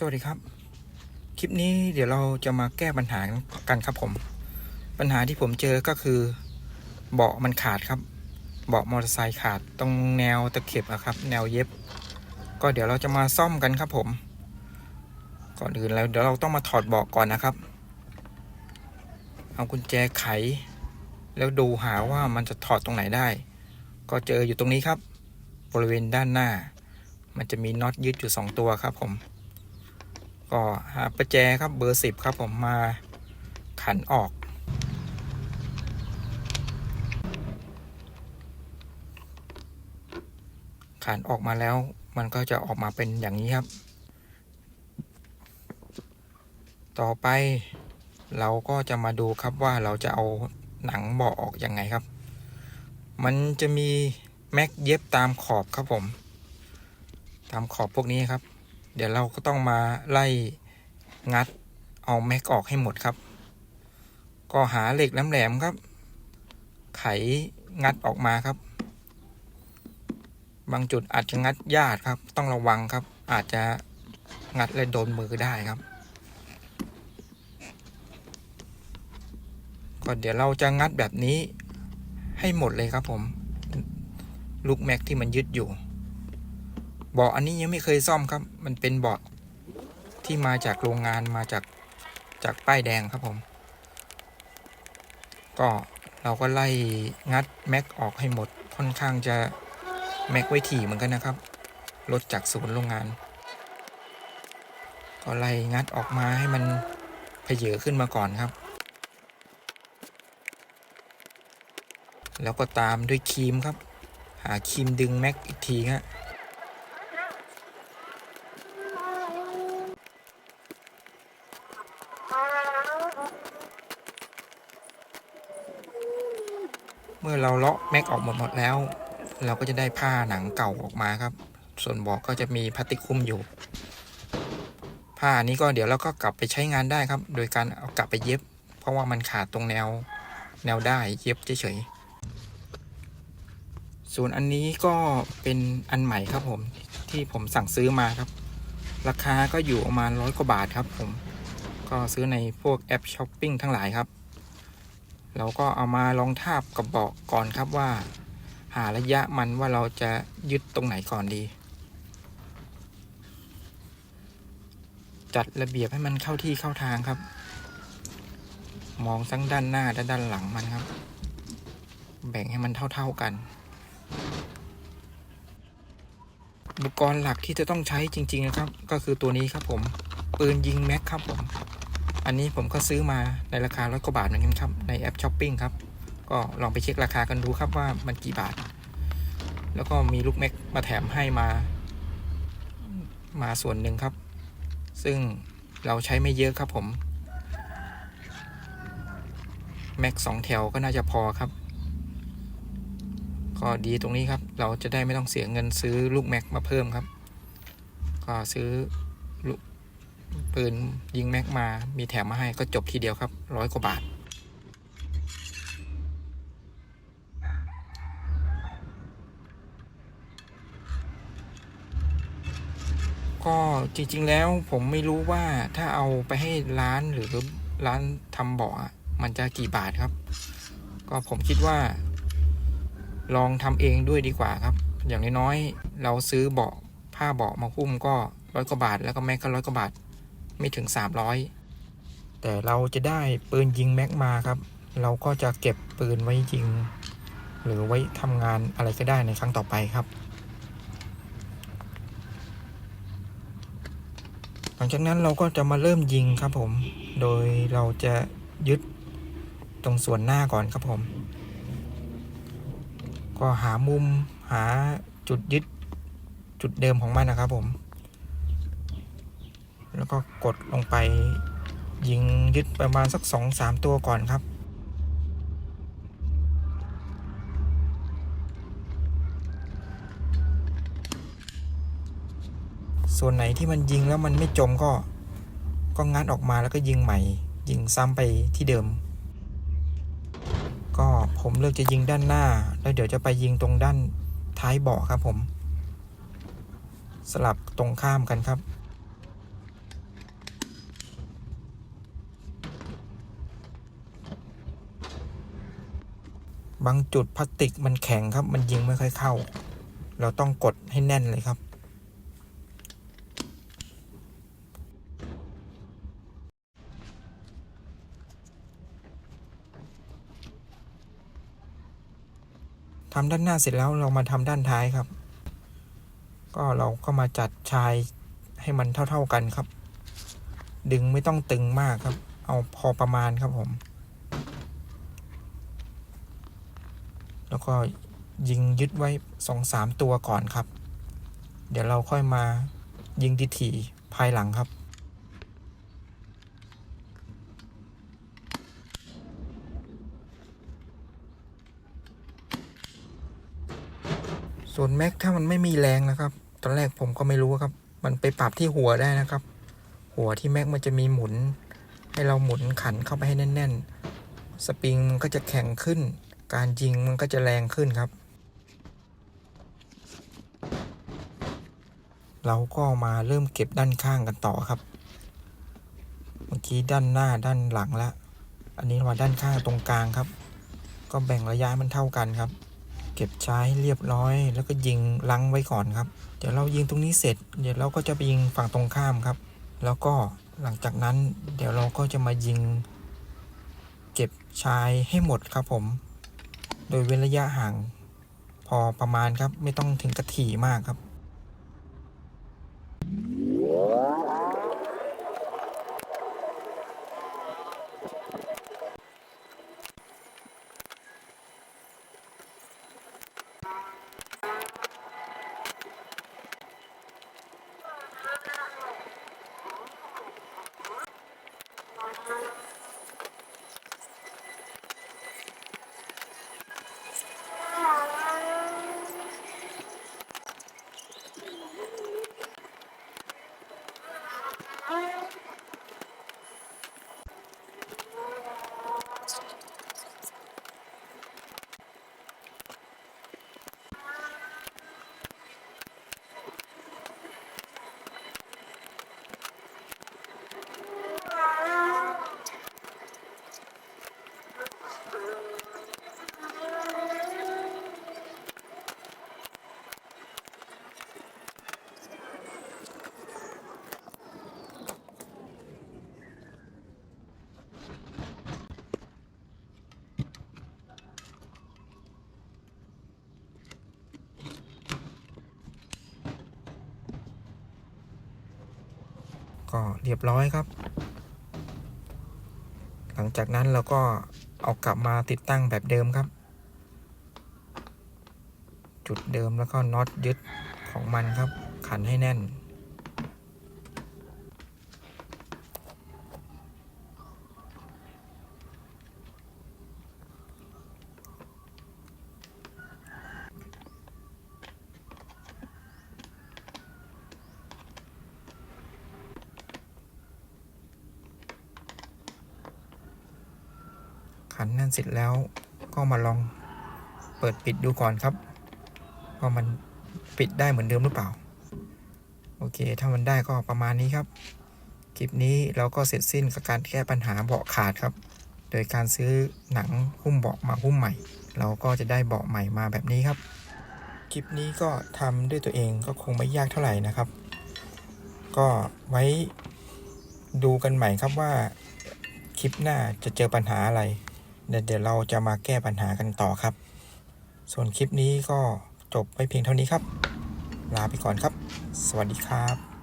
สวัสดีครับ คลิปนี้เดี๋ยวเราจะมาแก้ปัญหากันครับผม ปัญหาที่ผมเจอก็คือ เบาะมันขาดครับ เบาะมอเตอร์ไซค์ขาดตรงแนวตะเข็บอะครับ แนวเย็บ ก็เดี๋ยวเราจะมาซ่อมกันครับผม ก่อนอื่นแล้วเดี๋ยวเราต้องมาถอดเบาะก่อนนะครับ เอากุญแจไข แล้วดูหาว่ามันจะถอดตรงไหนได้ ก็เจออยู่ตรงนี้ครับ บริเวณด้านหน้า มันจะมีน็อตยึดอยู่สองตัวครับผม ก็หาประแจครับเบอร์สิบครับผมมาขันออก ขันออกมาแล้วมันก็จะออกมาเป็นอย่างนี้ครับ ต่อไปเราก็จะมาดูครับว่าเราจะเอาหนังเบาะออกยังไงครับ มันจะมีแม็กเย็บตามขอบครับผม ตามขอบพวกนี้ครับ เดี๋ยวเราก็ต้องมาไล่งัดเอาแม็กออกให้หมดครับ ก็หาเหล็กแหลมๆครับ ไขงัดออกมาครับ บางจุดอาจจะงัดยากครับ ต้องระวังครับ อาจจะงัดและโดนมือได้ครับ ก็เดี๋ยวเราจะงัดแบบนี้ให้หมดเลยครับผม ลูกแม็กที่มันยึดอยู่ เบาะอันนี้ยังไม่เคยซ่อมครับ มันเป็นเบาะที่มาจากโรงงานมาจากจากป้ายแดงครับผม ก็เราก็ไล่งัดแม็กออกให้หมดค่อนข้างจะแม็กไว้ถี่เหมือนกันนะครับรถจากศูนย์โรงงาน ก็ไล่งัดออกมาให้มันเพเยอขึ้นมาก่อนครับ แล้วก็ตามด้วยครีมครับ หาครีมดึงแม็กอีกทีครั มื่อเราเลาะแม็กออกหมดหมดแล้ว เราก็จะได้ผ้าหนังเก่าออกมาครับ ส่วนเบอกก็จะมีพลาสติกคลุมอยู่ ผ้านี้ก็เดี๋ยวเราก็กลับไปใช้งานได้ครับ โดยการเอากลับไปเย็บ เพราะว่ามันขาดตรงแนวแนวได้เย็บเฉยๆส่วนอันนี้ก็เป็นอันใหม่ครับผมที่ผมสั่งซื้อมาครับ ราคาก็อยู่ประมาณร้อยกว่าบาทครับผมก็ซื้อในพวกแอปช้อปปิ้งทั้งหลายครับ เราก็เอามาลองทาบกับเบาะก่อนครับว่า หาระยะมันว่าเราจะยึดตรงไหนก่อนดี จัดระเบียบให้มันเข้าที่เข้าทางครับ มองทั้งด้านหน้าและด้านหลังมันครับ แบ่งให้มันเท่า ๆกันอุปกรณ์หลักที่จะต้องใช้จริง ๆ นะครับ ก็คือตัวนี้ครับผม ปืนยิงแม็กครับผม อันนี้ผมก็ซื้อมาในราคาร้อยกว่าบาทเหมือนกันครับ ในแอปช้อปปิ้งครับ ก็ลองไปเช็คราคากันดูครับว่ามันกี่บาท แล้วก็มีลูกแม็กมาแถมให้มา มาส่วนหนึ่งครับ ซึ่งเราใช้ไม่เยอะครับผม แม็กสองแถวก็น่าจะพอครับก็ดีตรงนี้ครับ เราจะได้ไม่ต้องเสียเงินซื้อลูกแม็กมาเพิ่มครับ ก็ซื้อลูก ปืนยิงแม็กมา มีแถมมาให้ก็จบทีเดียวครับร้อยกว่าบาท ก็จริงๆแล้วผมไม่รู้ว่าถ้าเอาไปให้ร้านหรือร้านทำเบาะอมันจะกี่บาทครับ ก็ผมคิดว่า ลองทำเองด้วยดีกว่าครับ อย่างน้อยๆเราซื้อเบาะผ้าเบาะมาหุ้มก็ร้อยกว่าบาทแล้วก็แม็กก็ร้อยกว่าบาท ไม่ถึง 300 แต่เราจะได้ปืนยิงแม็กมาครับ เราก็จะเก็บปืนไว้ยิง หรือไว้ทำงานอะไรก็ได้ในครั้งต่อไปครับ หลังจากนั้นเราก็จะมาเริ่มยิงครับผม โดยเราจะยึดตรงส่วนหน้าก่อนครับผม ก็หามุมหาจุดยึดจุดเดิมของมันนะครับผม แล้วก็กดลงไปยิงยึดประมาณสักสองสามตัวก่อนครับส่วนไหนที่มันยิงแล้วมันไม่จมก็ ก็งัดออกมาแล้วก็ยิงใหม่ ยิงซ้ำไปที่เดิม ก็ผมเลือกจะยิงด้านหน้า แล้วเดี๋ยวจะไปยิงตรงด้านท้ายเบาะครับผม สลับตรงข้ามกันครับ บางจุดพลาสติกมันแข็งครับ มันยิงไม่ค่อยเข้า เราต้องกดให้แน่นเลยครับ ทำด้านหน้าเสร็จแล้วเรามาทำด้านท้ายครับ ก็เราก็มาจัดชายให้มันเท่าๆกันครับ ดึงไม่ต้องตึงมากครับ เอาพอประมาณครับผม แล้วก็ยิงยึดไว้สองสามตัวก่อนครับ เดี๋ยวเราค่อยมายิงดีถีภายหลังครับ ส่วนแม็กถ้ามันไม่มีแรงนะครับ ตอนแรกผมก็ไม่รู้ครับ มันไปปรับที่หัวได้นะครับ หัวที่แม็กมันจะมีหมุน ให้เราหมุนขันเข้าไปให้แน่น ๆ สปริงมันก็จะแข็งขึ้น การยิงมันก็จะแรงขึ้นครับ เราก็มาเริ่มเก็บด้านข้างกันต่อครับ เมื่อกี้ด้านหน้าด้านหลังแล้ว อันนี้มาด้านข้างตรงกลางครับ ก็แบ่งระยะมันเท่ากันครับ เก็บใช้ให้เรียบร้อยแล้วก็ยิงลังไว้ก่อนครับ เดี๋ยวเรายิงตรงนี้เสร็จ เดี๋ยวเราก็จะไปยิงฝั่งตรงข้ามครับ แล้วก็หลังจากนั้นเดี๋ยวเราก็จะมายิง เก็บชายให้หมดครับผม โดยเว้นระยะห่าง พอประมาณครับ ไม่ต้องถึงกระถี่มากครับ ก็เรียบร้อยครับ หลังจากนั้นเราก็เอากลับมาติดตั้งแบบเดิมครับ จุดเดิมแล้วก็น็อตยึดของมันครับ ขันให้แน่น ขั นนั่นเสร็จแล้วก็มาลองเปิดปิดดูก่อนครับว่ามันปิดได้เหมือนเดิมหรือเปล่า โอเค ถ้ามันได้ก็ประมาณนี้ครับ คลิปนี้เราก็เสร็จสิ้นกับการแก้ปัญหาเบาะขาดครับ โดยการซื้อหนังหุ้มเบาะมาหุ้มใหม่ เราก็จะได้เบาะใหม่มาแบบนี้ครับ คลิปนี้ก็ทำด้วยตัวเองก็คงไม่ยากเท่าไหร่นะครับ ก็ไว้ดูกันใหม่ครับว่าคลิปหน้าจะเจอปัญหาอะไร เดี๋ยวเราจะมาแก้ปัญหากันต่อครับ ส่วนคลิปนี้ก็จบไปเพียงเท่านี้ครับ ลาไปก่อนครับ สวัสดีครับ